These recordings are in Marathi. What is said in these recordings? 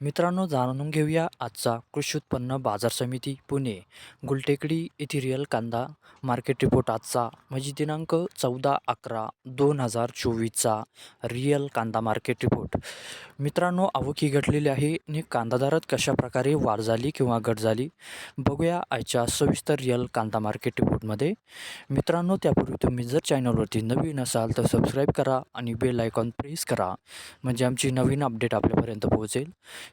मित्रांनो जाणून घेऊया आजचा कृषी उत्पन्न बाजार समिती पुणे. गुलटेकडी इथिरियल कांदा मार्केट रिपोर्ट आजचा. म्हणजे दिनांक चौदा अकरा दोन हजार चोवीसचा रिअल कांदा मार्केट रिपोर्ट. मित्रांनो आवक ही घटलेली आहे आणि कांदा दरात कशा प्रकारे वाढ झाली किंवा घट झाली बघूया आजच्या सविस्तर रिअल कांदा मार्केट रिपोर्टमध्ये. मित्रांनो त्यापूर्वी तुम्ही जर चॅनलवरती नवीन असाल तर सबस्क्राईब करा आणि बेल आयकॉन प्रेस करा म्हणजे आमची नवीन अपडेट आपल्यापर्यंत पोहोचेल.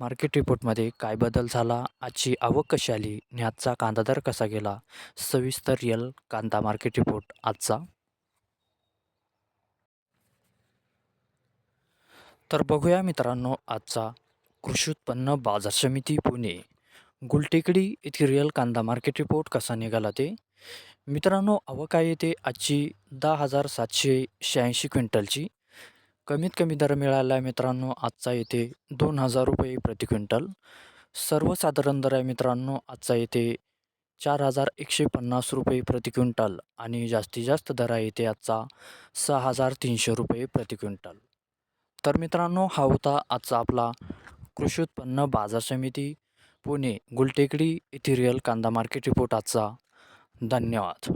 मार्केट रिपोर्टमध्ये काय बदल झाला आजची आवक कशी आली आणि आजचा कांदा दर कसा गेला? सविस्तर रिअल कांदा मार्केट रिपोर्ट आजचा. तर बघूया मित्रांनो आजचा कृषी उत्पन्न बाजार समिती पुणे. गुलटेकडी येथील रिअल कांदा मार्केट रिपोर्ट कसा निघाला ते? मित्रांनो आवक आहे ते आजची दहा हजार सातशे शहाऐंशी क्विंटलची. कमीत कमी दर मिळाला आहे मित्रांनो आजचा येथे दोन हजार रुपये प्रति क्विंटल. सर्वसाधारण दर आहे मित्रांनो आजचा येथे चार हजार एकशे पन्नास रुपये प्रति क्विंटल आणि जास्तीत जास्त दर आहे येथे आजचा सहा हजार तीनशे रुपये प्रति क्विंटल. तर मित्रांनो हा होता आजचा आपला कृषी उत्पन्न बाजार समिती पुणे गुलटेकडी इथिरियल रिअल कांदा मार्केट रिपोर्ट आजचा. धन्यवाद.